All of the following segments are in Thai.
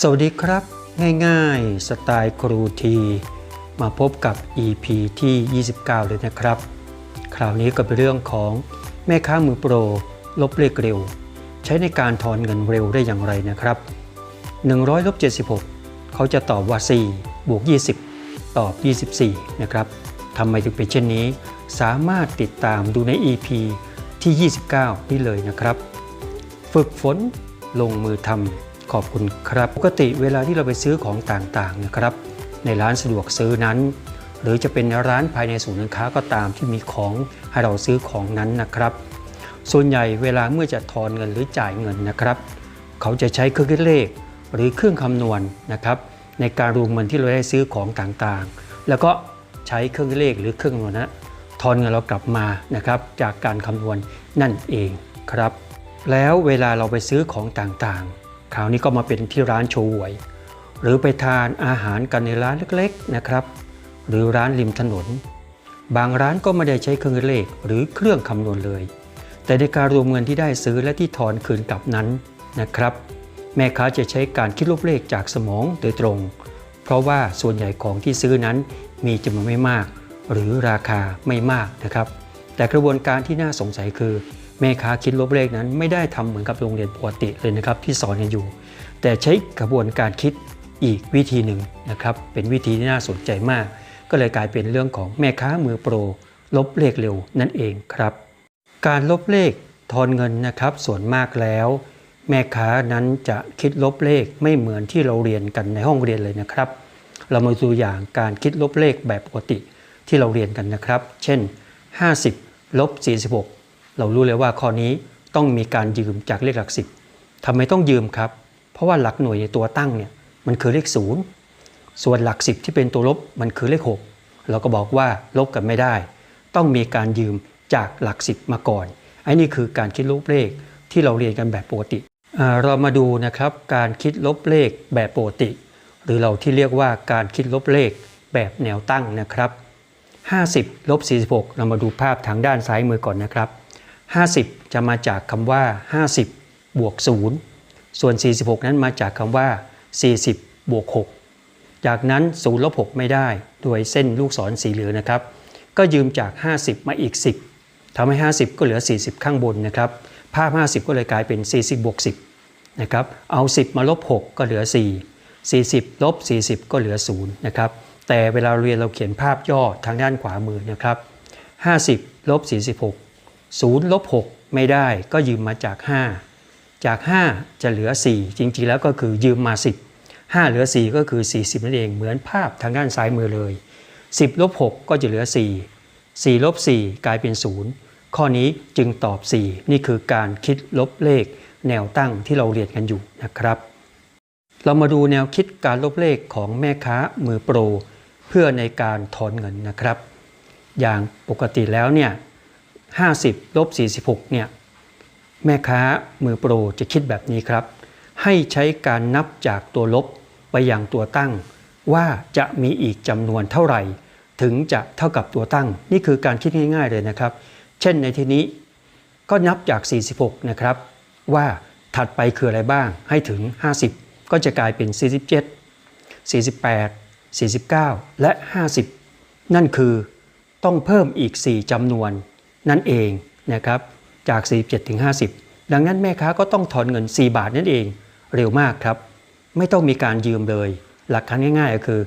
สวัสดีครับ ง่ายๆ สไตล์ครูที มาพบกับ EP ที่ 29 เลยนะครับ คราวนี้ก็เป็นเรื่องของแม่ค้ามือโปร ลบเลขเร็ว ใช้ในการทอนเงินเร็วได้อย่างไรนะครับ 100ลบ76 เขาจะตอบว่า 4 บวก 20 ตอบ 24 นะครับทำไมถึงเป็นเช่นนี้ สามารถติดตามดูใน EP ที่ 29 นี่เลยนะครับ ฝึกฝนลงมือทำ ขอบคุณครับ ปกติเวลาที่เราไปซื้อของต่างๆนะครับในร้านสะดวกซื้อนั้น หรือจะเป็นร้านภายในศูนย์การค้าก็ตามที่มีของให้เราซื้อของนั้นนะครับ ส่วนใหญ่เวลาเมื่อจะทอนเงินหรือจ่ายเงินนะครับ เขาจะใช้เครื่องคิดเลข หรือเครื่องคำนวณนะครับ ในการรวมเงินที่เราได้ซื้อของต่างๆ แล้วก็ใช้เครื่องคิดเลขหรือเครื่องคำนวณนะทอนเงินเรากลับมานะครับ จากการคำนวณนั่นเองครับ แล้วเวลาเราไปซื้อของต่างๆ คราวนี้ก็มาเป็นที่ร้านโชว์หวย หรือไปทานอาหารกันในร้านเล็กๆนะครับ หรือร้านริมถนน บางร้านก็ไม่ได้ใช้เครื่องเลขหรือเครื่องคำนวณเลย แต่ในการรวมเงินที่ได้ซื้อและที่ทอนคืนกลับนั้นนะครับ แม่ค้าจะใช้การคิดลบเลขจากสมองโดยตรง เพราะว่าส่วนใหญ่ของที่ซื้อนั้นมีจำนวนไม่มาก หรือราคาไม่มากนะครับ แต่กระบวนการที่น่าสงสัยคือ แม่ค้าคิดลบเลขนั้นไม่ได้ทำเหมือนกับโรงเรียนปกติเลยนะครับที่สอนกันอยู่ แต่ใช้กระบวนการคิดอีกวิธีหนึ่งนะครับเป็นวิธีที่น่าสนใจมาก ก็เลยกลายเป็นเรื่องของแม่ค้ามือโปร ลบเลขเร็วนั่นเองครับ การลบเลขทอนเงินนะครับส่วนมากแล้ว แม่ค้านั้นจะคิดลบเลขไม่เหมือนที่เราเรียนกันในห้องเรียนเลยนะครับ เรามาดูอย่างการคิดลบเลขแบบปกติที่เราเรียนกันนะครับ เช่น 50ลบ46 เรารู้เลยว่าข้อนี้ต้องมีการยืมจากเลขหลักสิบทำไมต้องยืมครับ เพราะว่าหลักหน่วยในตัวตั้งเนี่ยมันคือเลขศูนย์ส่วนหลักสิบที่เป็นตัวลบมันคือเลข 6 เราก็บอกว่าลบกันไม่ได้ ต้องมีการยืมจากหลักสิบมาก่อนไอ้นี่คือการคิดลบเลขที่เราเรียนกันแบบปกติ เรามาดูนะครับการคิดลบเลขแบบปกติ หรือเราที่เรียกว่าการคิดลบเลขแบบแนวตั้งนะครับ 50ลบ46 เรามาดูภาพทางด้านซ้ายมือก่อนนะครับ 50 จะมาจากคำว่า 50 บวก 0 ส่วน 46 นั้นมาจากคำว่า 40 บวก 6 จากนั้น0ลบ6ไม่ได้ โดยเส้นลูกศรสีเหลืองนะครับ ก็ยืมจาก 50 มาอีก 10ทำให้ 50 ก็เหลือ 40 ข้างบนนะครับ ภาพ 50 ก็เลยกลายเป็น 40 บวก 10 นะครับ เอา 10 มาลบ 6 ก็เหลือ 4 40 ลบ 40 ก็เหลือ 0 นะครับ แต่เวลาเรียนเราเขียนภาพย่อทางด้านขวามือนะครับ 50 ลบ 46 0ลบ6ไม่ได้ก็ยืมมาจาก 5 จาก 5 จะเหลือ 4 จริงๆแล้วก็คือยืมมา 10 5 เหลือ 4 ก็คือ 40 นั่นเองเหมือนภาพทางด้านซ้ายมือเลย 10ลบ6ก็จะเหลือ 4 4ลบ4กลายเป็น 0 ข้อนี้จึงตอบ 4 นี่คือการคิดลบเลขแนวตั้งที่เราเรียนกันอยู่นะครับ เรามาดูแนวคิดการลบเลขของแม่ค้ามือโปร เพื่อในการถอนเงินนะครับ อย่างปกติแล้วเนี่ย 50ลบ46เนี่ยแม่ค้ามือโปรจะคิดแบบนี้ครับ ให้ใช้การนับจากตัวลบไปยังตัวตั้ง ว่าจะมีอีกจำนวนเท่าไหร่ ถึงจะเท่ากับตัวตั้ง นี่คือการคิดง่าย ๆเลยนะครับ เช่นในที่นี้ก็นับจาก 46 นะครับ ว่าถัดไปคืออะไรบ้างให้ถึง 50 ก็จะกลายเป็น 47 48 49 และ 50 นั่นคือต้องเพิ่มอีก 4จำนวน นั่นเองนะครับจาก 47ถึง50 ดังนั้นแม่ค้าก็ต้องถอนเงิน 4 บาทนั่นเอง เร็วมากครับ ไม่ต้องมีการยืมเลย หลักการง่ายๆก็คือ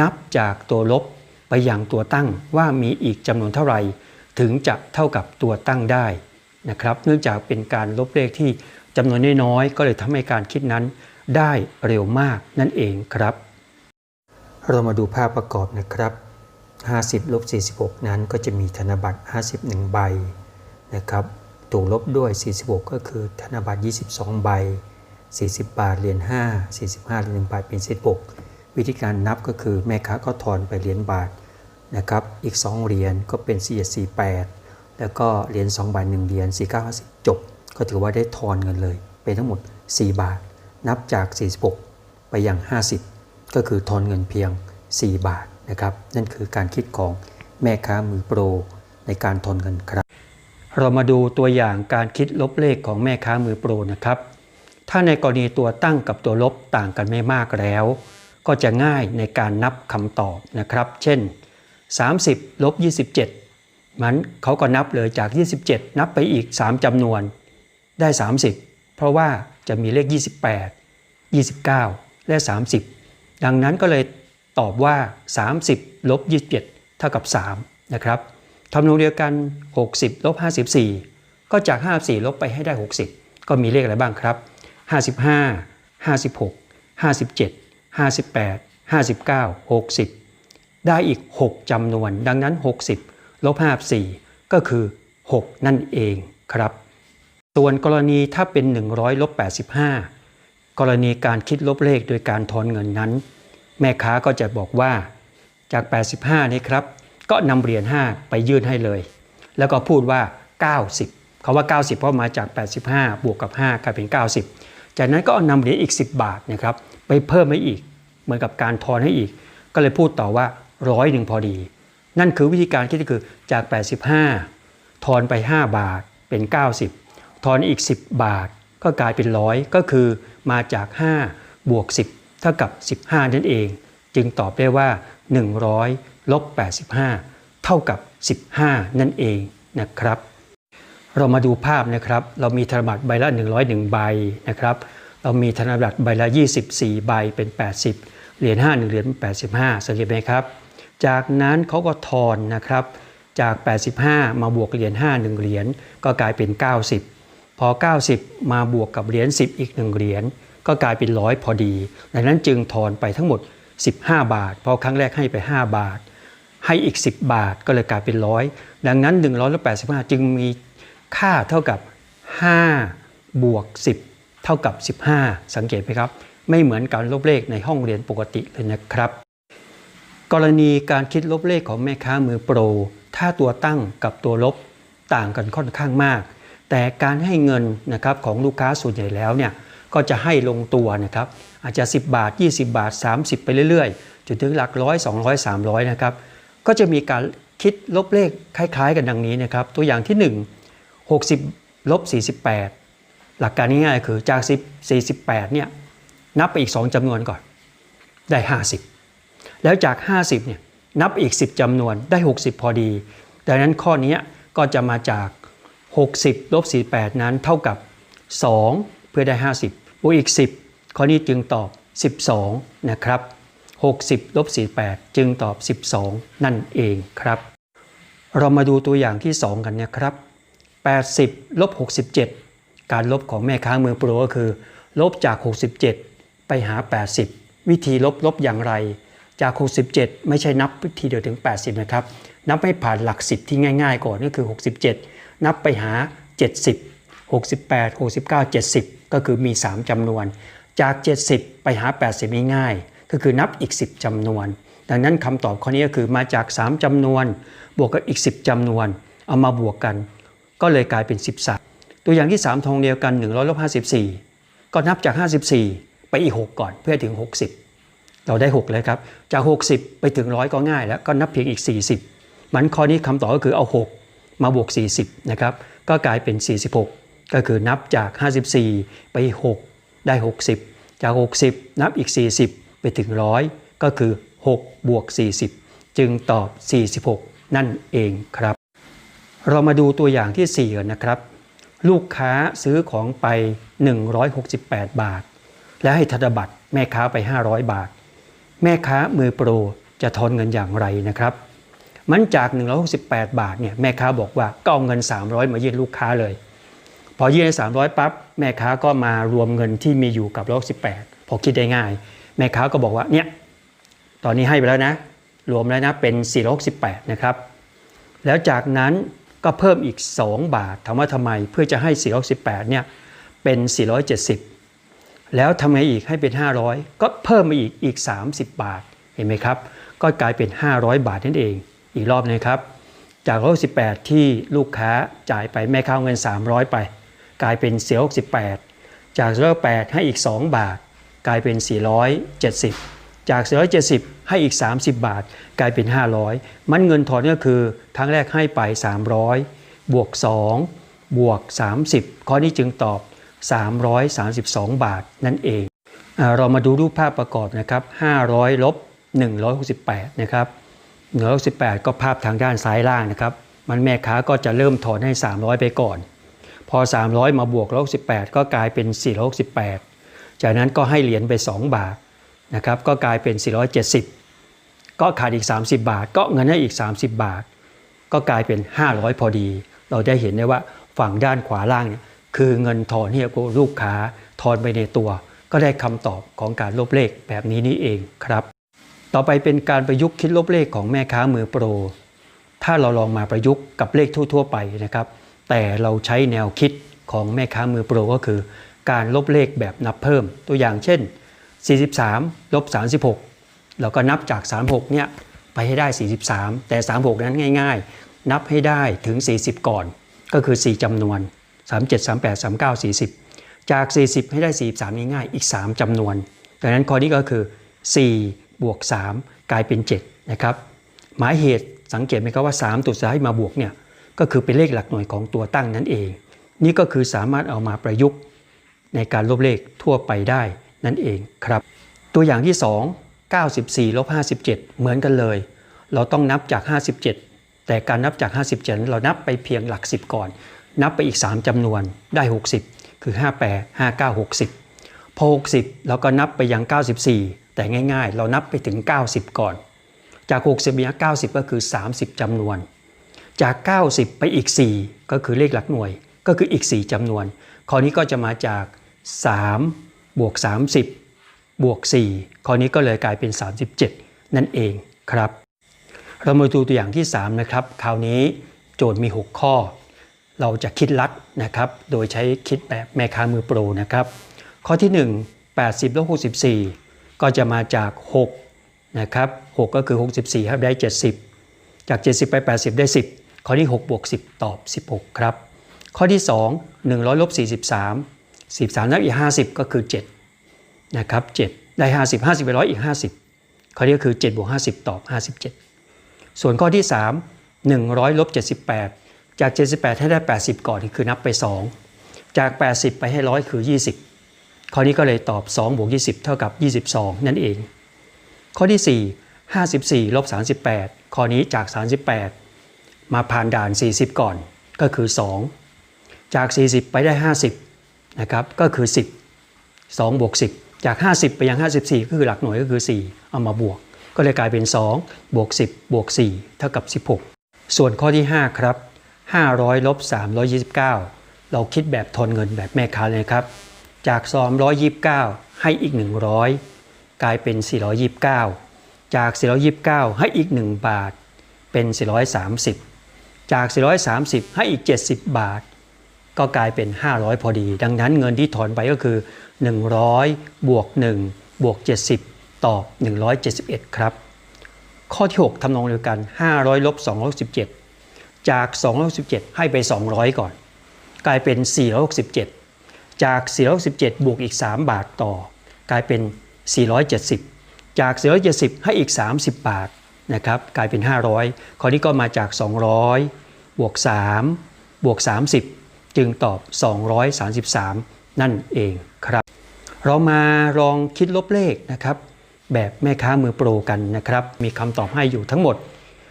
นับจากตัวลบไปยังตัวตั้งว่ามีอีกจำนวนเท่าไหร่ ถึงจะเท่ากับตัวตั้งได้นะครับเนื่องจากเป็นการลบเลขที่จำนวนน้อยๆก็เลยทำให้การคิดนั้นได้เร็วมากนั่นเองครับ เรามาดูภาพประกอบนะครับ 50ลบ46 นั้นก็จะมีธนบัตร 51 ใบนะครับถูกลบด้วย 46 ก็คือธนบัตร 22 ใบ 40 บาทเหรียญ5 45เหรียญ1บาทเป็น 16 วิธีการนับก็คือแม่ค้าก็ถอนไปเหรียญบาทนะครับอีก 2 เหรียญก็เป็น4 48 แล้วก็เหรียญ2บาท1เหรียญ4950 จบ ก็ถือว่าได้ทอนเงินเลย เป็นทั้งหมด 4 บาท นับจาก 46 ไปยัง50 ก็คือทอนเงินเพียง 4 บาท นะครับ นั่นคือการคิดของแม่ค้ามือโปรในการทอนเงินครับ เรามาดูตัวอย่างการคิดลบเลขของแม่ค้ามือโปรนะครับ ถ้าในกรณีตัวตั้งกับตัวลบต่างกันไม่มากแล้ว ก็จะง่ายในการนับคำตอบนะครับ เช่น 30ลบ27 มันเขาก็นับเลยจาก 27 นับไปอีก 3จำนวนได้ 30 เพราะว่าจะมีเลข 28 29 และ 30 ดังนั้นก็เลย ตอบว่า 30ลบ27 เท่ากับ 3 นะครับทำนองเดียวกัน 60ลบ54 ก็จาก 54 ลบไปให้ได้ 60 ก็มีเลขอะไรบ้างครับ 55 56 57 58 59 60 ได้อีก 6จำนวน ดังนั้น 60ลบ54 ก็คือ 6 นั่นเองครับ ส่วนกรณีถ้าเป็น 100ลบ85 กรณีการคิดลบเลขโดยการทอนเงินนั้น แม่ค้าก็จะบอกว่าจาก 85 นี้ครับ ก็นำเหรียญ5ไปยื่นให้เลย แล้วก็พูดว่า 90 เขาว่า 90 เพราะมาจาก 85 บวกกับ 5 กลายเป็น 90 จากนั้นก็เอานำเหรียญอีก 10 บาทนะครับไปเพิ่มให้อีก เหมือนกับการทอนให้อีก ก็เลยพูดต่อว่าร้อยหนึ่งพอดี นั่นคือวิธีการคิดก็คือจาก 85 ทอนไป 5 บาทเป็น 90 ทอนอีก 10 บาทก็กลายเป็นร้อยก็คือมาจาก 5 บวก 10 ท่ากับ 15 นั่นเอง จึงตอบได้ว่า 100ลบ85 เท่ากับ 15 นั่นเองนะครับ เรามาดูภาพนะครับ เรามีธนบัตรใบละ 101 ใบนะครับ เรามีธนบัตรใบละ 24 ใบเป็น 80 เหรียญ5 1เหรียญ85 สังเกตไหมครับ จากนั้นเขาก็ทอนนะครับจาก 85 มาบวกเหรียญ5 1 เหรียญก็กลายเป็น 90 พอ 90 มาบวกกับเหรียญ10 อีก 1 เหรียญ ก็กลายเป็นร้อยพอดี ดังนั้นจึงทอนไปทั้งหมด 15 บาท เพราะครั้งแรกให้ไป 5 บาท ให้อีก 10 บาทก็เลยกลายเป็นร้อยดังนั้น 185 จึงมีค่าเท่ากับ 5 บวก 10 เท่ากับ 15 สังเกตไหมครับ ไม่เหมือนการลบเลขในห้องเรียนปกติเลยนะครับ กรณีการคิดลบเลขของแม่ค้ามือโปร ถ้าตัวตั้งกับตัวลบต่างกันค่อนข้างมาก แต่การให้เงินนะครับของลูกค้าส่วนใหญ่แล้วเนี่ย ก็จะให้ลงตัวนะครับอาจจะ 10 บาท 20 บาท 30 ไปเรื่อยๆจนถึงหลักร้อย200 300นะครับก็จะมีการคิดลบเลขคล้าย ๆ กันดังนี้นะครับตัวอย่างที่ 1 60ลบ48 หลักการง่ายๆคือจาก 10 48เนี่ยนับไปอีก 2จำนวนก่อนได้ 50 แล้วจาก 50เนี่ยนับอีก 10จำนวนได้ 60 พอดีดังนั้นข้อนี้ก็จะมาจาก 60ลบ48 นั้นเท่ากับ 2 เพื่อได้ 50 บวกอีก 10 ข้อนี้จึงตอบ 12 นะครับ 60ลบ48 จึงตอบ 12 นั่นเองครับ เรามาดูตัวอย่างที่ 2 กันนะครับ 80ลบ67 การลบของแม่ค้ามือโปรก็คือ ลบจาก 67 ไปหา 80 วิธีลบลบอย่างไร จาก 67 ไม่ใช่นับวิธีเดียวถึง 80 นะครับ นับให้ผ่านหลัก 10 ที่ง่ายๆ ก่อนก็คือ 67 นับไปหา 70 68 69 70 ก็คือมี 3จำนวน จาก 70 ไปหา 80ง่ายๆก็คือนับอีก 10จำนวน ดังนั้นคำตอบข้อนี้ก็คือมาจาก 3จำนวน บวกกับอีก 10จำนวน เอามาบวกกัน ก็เลยกลายเป็น 13 ตัวอย่างที่ 3 ทองเดียวกัน100ลบ54 ก็นับจาก 54 ไปอีก 6 ก่อนเพื่อถึง 60 เราได้ 6 เลยครับ จาก 60 ไปถึง 100 ก็ง่ายแล้วก็นับเพียงอีก 40 มันข้อนี้คำตอบก็คือเอา 6 มาบวก 40 นะครับ ก็กลายเป็น 46 ก็คือนับจาก 54 ไป 6 ได้ 60 จาก 60 นับอีก 40 ไปถึง 100 ก็คือ 6 บวก 40 จึงตอบ 46 นั่นเองครับ เรามาดูตัวอย่างที่ 4 กันนะครับ ลูกค้าซื้อของไป 168 บาท และให้ธนบัตรแม่ค้าไป 500 บาท แม่ค้ามือโปรจะทอนเงินอย่างไรนะครับ มันจาก 168 บาทเนี่ยแม่ค้าบอกว่าก็เอาเงิน 300 มายื่นลูกค้าเลย พอยื่นสามร้อยปั๊บแม่ค้าก็มารวมเงินที่มีอยู่กับร้อยสิบแปดพอคิดได้ง่าย แม่ค้าก็บอกว่าเนี่ยตอนนี้ให้ไปแล้วนะ รวมแล้วนะเป็น468นะครับแล้วจากนั้นก็เพิ่มอีก 2 บาทถามว่าทำไมเพื่อจะให้468เนี่ยเป็น 470 แล้วทำไงอีกให้เป็น 500 ก็เพิ่มมาอีกอีก 30 บาทเห็นไหมครับ ก็กลายเป็น 500 บาทนั่นเอง อีกรอบนึงครับ จาก168ที่ลูกค้าจ่ายไปแม่ค้าเอาเงิน 300 ไป กลายเป็น468 จาก468ให้อีก 2 บาท กลายเป็น 470 จาก470 ให้อีก 30 บาท กลายเป็น 500 มันเงินทอนก็คือครั้งแรกให้ไป 300 บวก 2 บวก 30 ข้อนี้จึงตอบ 332 บาทนั่นเอง เรามาดูรูปภาพประกอบนะครับ 500ลบ168 นะครับ168 ก็ภาพทางด้านซ้ายล่างนะครับ มันแม่ค้าก็จะเริ่มถอนให้ 300 ไปก่อน อ 300 มาบวก168 ก็กลายเป็น 468 จากนั้นก็ให้เหรียญไป 2 บาทนะครับก็กลายเป็น 470 ก็ขาดอีก 30 บาท ก็เงินให้อีก 30 บาท ก็กลายเป็น 500 พอดี เราได้เห็นได้ว่าฝั่งด้านขวาล่างเนี่ยคือเงินถอนที่ลูกค้าถอนไปในตัว ก็ได้คำตอบของการลบเลขแบบนี้นี่เองครับ ต่อไปเป็นการประยุกต์คิดลบเลขของแม่ค้ามือโปร ถ้าเราลองมาประยุกต์กับเลขทั่ว ๆ ไปนะครับ แต่เราใช้แนวคิดของแม่ค้ามือโปรก็คือ การลบเลขแบบนับเพิ่ม ตัวอย่างเช่น 43 ลบ 36 เราก็นับจาก 36 เนี่ยไปให้ได้ 43 แต่ 36 นั้นง่าย ๆ นับให้ได้ถึง 40 ก่อน ก็คือ 4จำนวน 37 38 39 40 จาก 40 ให้ได้ 43 ง่ายๆอีก 3จำนวนดังนั้นข้อนี้ก็คือ 4 บวก 3 กลายเป็น 7 นะครับ หมายเหตุสังเกตไหมครับว่า 3 ตัวสุดท้ายมาบวกเนี่ย ก็คือเป็นเลขหลักหน่วยของตัวตั้งนั่นเอง นี่ก็คือสามารถเอามาประยุกต์ในการลบเลขทั่วไปได้นั่นเองครับ ตัวอย่างที่ 2 94ลบ57 เหมือนกันเลย เราต้องนับจาก 57 แต่การนับจาก 57 เรานับไปเพียงหลัก 10 ก่อน นับไปอีก 3จำนวนได้ 60 คือ 58 59 60 พอ 60 เราก็นับไปยัง 94 แต่ง่ายๆ เรานับไปถึง 90 ก่อน จาก 60มี90 ก็คือ 30จำนวน จาก 90 ไปอีก 4 ก็คือเลขหลักหน่วยก็คืออีก 4จำนวนข้อนี้ก็จะมาจาก 3 บวก 30 บวก4ข้อนี้ก็เลยกลายเป็น 37 นั่นเองครับ เรามาดูตัวอย่างที่ 3 นะครับ คราวนี้โจทย์มี 6 ข้อ เราจะคิดลัดนะครับ โดยใช้คิดแบบแม่ค้ามือโปรนะครับ ข้อที่ 1 80ลบ64 ก็จะมาจาก 6 นะครับ 6 ก็คือ 64ครับได้ 70 จาก 70 ไป 80 ได้ 10 ข้อที่6บวก10 ตอบ 16 ครับ ข้อที่ 2 100ลบ43 43นับอีก 50 ก็คือ 7 นะครับ 7 ได้ 50 50ไปร้อยอีก 50 ข้อนี้ก็คือ 7 บวก 50 ตอบ 57 ส่วนข้อที่ 3 100ลบ78 จาก 78 ให้ได้ 80 ก่อนคือนับไป 2 จาก 80 ไปให้ร้อยคือ 20 ข้อนี้ก็เลยตอบ 2 บวก 20 เท่ากับ 22 นั่นเอง ข้อที่ 4 54ลบ38 ข้อนี้จาก 38 มาผ่านด่าน 40 ก่อนก็คือ 2 จาก 40 ไปได้ 50นะครับก็คือ 10 2บวก10 จาก 50 ไปยัง 54 ก็คือหลักหน่วยก็คือ 4 เอามาบวก ก็เลยกลายเป็น 2 บวก 10 บวก 4 เท่ากับ 16 ส่วนข้อที่ 5 ครับ 500ลบ329 เราคิดแบบทอนเงินแบบแม่ค้าเลยครับ จาก229 ให้อีก 100 กลายเป็น 429 จาก 429 ให้อีก 1 บาทเป็น 430 จาก 430 ให้อีก 70 บาท ก็กลายเป็น 500 พอดี ดังนั้นเงินที่ถอนไปก็คือ 100 บวก 1 บวก 70 ต่อ 171 ครับ ข้อที่ 6ทำนองเดียวกัน 500ลบ267 จาก 267 ให้ไป 200 ก่อน กลายเป็น 467 จาก 467 บวกอีก 3 บาทต่อ กลายเป็น 470 จาก 470 ให้อีก 30 บาท นะครับกลายเป็น 500 ข้อนี้ก็มาจาก 200 บวก 3 บวก 30 จึงตอบ 233 นั่นเองครับ เรามาลองคิดลบเลขนะครับ แบบแม่ค้ามือโปรกันนะครับ มีคำตอบให้อยู่ทั้งหมด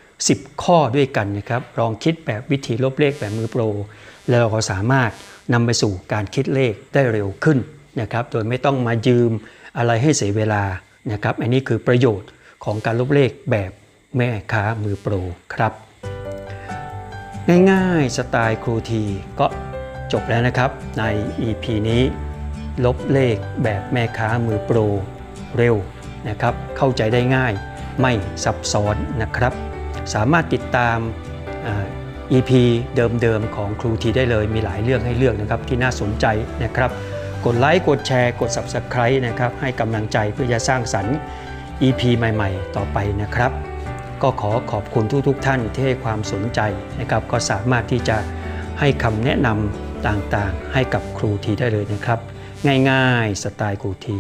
10 ข้อด้วยกันนะครับ ลองคิดแบบวิธีลบเลขแบบมือโปร แล้วเราก็สามารถนำไปสู่การคิดเลขได้เร็วขึ้นนะครับ โดยไม่ต้องมายืมอะไรให้เสียเวลานะครับ อันนี้คือประโยชน์ของการลบเลขแบบ แม่ค้ามือโปรครับ ง่ายๆสไตล์ครูทีก็จบแล้วนะครับใน EP นี้ ลบเลขแบบแม่ค้ามือโปรเร็วนะครับ เข้าใจได้ง่ายไม่ซับซ้อนนะครับ สามารถติดตามอ่า EP เดิมๆของครูทีได้เลย มีหลายเรื่องให้เลือกนะครับที่น่าสนใจนะครับ กดไลค์กดแชร์กด Subscribe นะครับให้กำลังใจเพื่อจะสร้างสรรค์ EP ใหม่ ๆ ต่อไปนะครับ ก็ขอขอบคุณทุกๆทท่านที่ให้ความสนใจนะครับ ก็สามารถที่จะให้คำแนะนำต่างๆ ให้กับครูทีได้เลยนะครับ ง่ายๆ สไตล์ครูที